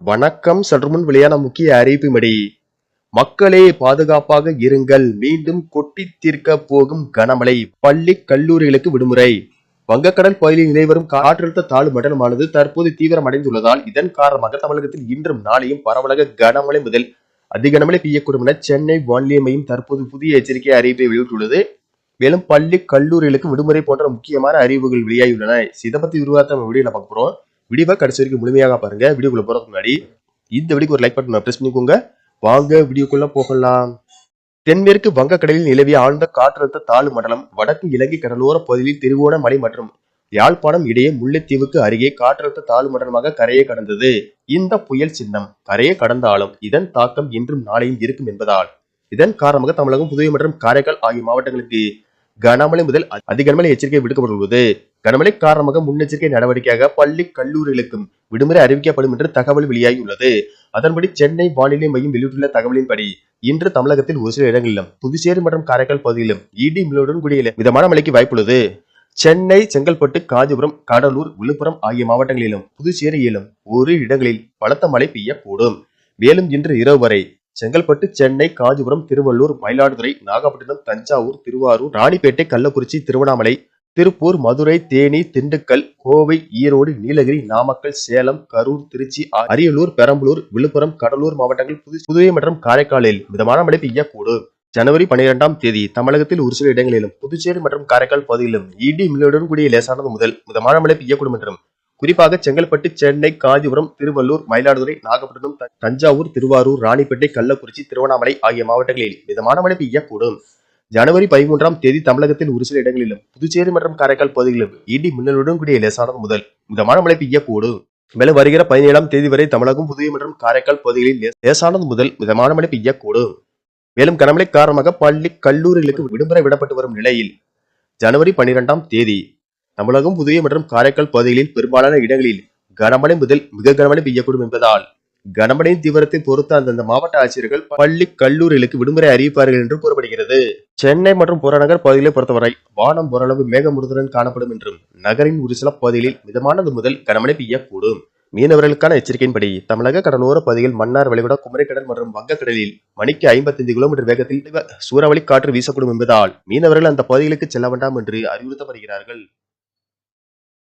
வணக்கம் சற்றுமுன் வெளியான முக்கிய அறிவிப்புமடி மக்களே பாதுகாப்பாக இருங்கள். மீண்டும் கொட்டி தீர்க்க போகும் கனமழை. பள்ளி கல்லூரிகளுக்கு விடுமுறை. வங்கக்கடல் பகுதியில் நிலைவரும் காற்றழுத்த தாழ்வு மண்டலமானது தற்போது தீவிரமடைந்துள்ளதால் இதன் காரணமாக தமிழகத்தில் இன்றும் நாளையும் பரவலாக கனமழை முதல் அதி கனமழை பெய்யக்கூடும் என சென்னை வானிலை மையம் தற்போது புதிய எச்சரிக்கை அறிவிப்பை வெளியிட்டுள்ளது. மேலும் பள்ளி கல்லூரிகளுக்கு விடுமுறை போன்ற முக்கியமான அறிவுகள் வெளியாகியுள்ளன. இதை பத்தி விரிவாக நம்ம வீடியோல பார்க்க போறோம். வீடியோவை கடைசி வரைக்கும் முழுமையாக பாருங்க. வீடியோக்குள்ள போறதுக்கு முன்னாடி இந்த வீடியோக்கு ஒரு லைக் பட்டன் ப்ரெஸ் பண்ணிக்கோங்க. வாங்க வீடியோக்குள்ள போகலாம். தென்மேற்கு வங்கக்கடலில் நிலவிய ஆழ்ந்த காற்றழுத்த தாழ்வு மண்டலம் வடக்கு இலங்கை கடலோர பகுதியில் திருவோணமலை மற்றும் யாழ்ப்பாணம் இடையே முல்லைத்தீவுக்கு அருகே காற்றழுத்த தாழ்வு மண்டலமாக கரையை கடந்தது. இந்த புயல் சின்னம் கரையை கடந்தாலும் இதன் தாக்கம் இன்றும் நாளையும் இருக்கும் என்பதால் இதன் காரணமாக தமிழகம் புதுவை மற்றும் காரைக்கால் ஆகிய மாவட்டங்களுக்கு கனமழை முதல் அதிகனமழை எச்சரிக்கை விடுக்கப்பட்டுள்ளது கனமழை காரணமாக முன்னெச்சரிக்கை நடவடிக்கையாக பள்ளி கல்லூரிகளுக்கும் விடுமுறை அறிவிக்கப்படும் என்று தகவல் வெளியாகியுள்ளது. அதன்படி சென்னை வானிலை மையம் வெளியிட்டுள்ள தகவலின்படி இன்று தமிழகத்தில் ஒரு சில இடங்களிலும் புதுச்சேரி மற்றும் காரைக்கால் பகுதியிலும் இடி மின்னலுடன் கூடிய மிதமான மழைக்கு வாய்ப்புள்ளது. சென்னை செங்கல்பட்டு காஞ்சிபுரம் கடலூர் விழுப்புரம் ஆகிய மாவட்டங்களிலும் புதுச்சேரியிலும் ஒரு இடங்களில் பலத்த மழை பெய்யக்கூடும். மேலும் இன்று இரவு வரை செங்கல்பட்டு சென்னை காஞ்சிபுரம் திருவள்ளூர் மயிலாடுதுறை நாகப்பட்டினம் தஞ்சாவூர் திருவாரூர் ராணிப்பேட்டை கள்ளக்குறிச்சி திருவண்ணாமலை திருப்பூர் மதுரை தேனி திண்டுக்கல் கோவை ஈரோடு நீலகிரி நாமக்கல் சேலம் கரூர் திருச்சி அரியலூர் பெரம்பலூர் விழுப்புரம் கடலூர் மாவட்டங்கள் புது- புதுவை மற்றும் காரைக்காலில் மிதமான மழை பெய்யக்கூடும். ஜனவரி பனிரெண்டாம் தேதி தமிழகத்தில் ஒரு சில இடங்களிலும் புதுச்சேரி மற்றும் காரைக்கால் பகுதியிலும் இடி மின்னலுடன் கூடிய லேசானது முதல் மிதமான மழை பெய்யக்கூடும் என்றும் குறிப்பாக செங்கல்பட்டு சென்னை காஞ்சிபுரம் திருவள்ளூர் மயிலாடுதுறை நாகப்பட்டினம் தஞ்சாவூர் திருவாரூர் ராணிப்பேட்டை கள்ளக்குறிச்சி திருவண்ணாமலை ஆகிய மாவட்டங்களில் மிதமான மழை பெய்யக்கூடும். ஜனவரி பதிமூன்றாம் தேதி தமிழகத்தில் ஒரு சில இடங்களிலும் புதுச்சேரி மற்றும் காரைக்கால் பகுதிகளிலும் இடி மின்னலுடன் கூடிய லேசானது முதல் மிதமான மழை பெய்யக்கூடும். மேலும் வருகிற பதினேழாம் தேதி வரை தமிழகம் புதுவை மற்றும் காரைக்கால் பகுதிகளில் லேசானது முதல் மிதமான மழை பெய்யக்கூடும். மேலும் கனமழை காரணமாக பள்ளி கல்லூரிகளுக்கு விடுமுறை விடப்பட்டு வரும் நிலையில் ஜனவரி பன்னிரெண்டாம் தேதி தமிழகம் புதுவை மற்றும் காரைக்கால் பகுதிகளில் பெரும்பாலான இடங்களில் கனமழை முதல் மிக கனமழை பெய்யக்கூடும் என்பதால் கனமழையின் தீவிரத்தை பொறுத்து அந்தந்த மாவட்ட ஆட்சியர்கள் பள்ளி கல்லூரிகளுக்கு விடுமுறை அறிவிப்பார்கள் என்று கூறப்படுகிறது. சென்னை மற்றும் புறநகர் பகுதிகளை பொறுத்தவரை வானம் ஓரளவு மேகமுருதுடன் காணப்படும் என்றும் நகரின் ஒரு சில பகுதிகளில் மிதமானது முதல் கனமழை பெய்யக்கூடும். மீனவர்களுக்கான எச்சரிக்கையின்படி தமிழக கடலோர பகுதியில் மன்னார் வளைகுடா குமரிக்கடல் மற்றும் வங்கக்கடலில் மணிக்கு ஐம்பத்தைந்து கிலோமீட்டர் வேகத்தில் சூறாவளி காற்று வீசக்கூடும் என்பதால் மீனவர்கள் அந்த பகுதிகளுக்கு செல்ல வேண்டாம் என்று அறிவுறுத்தப்படுகிறார்கள்.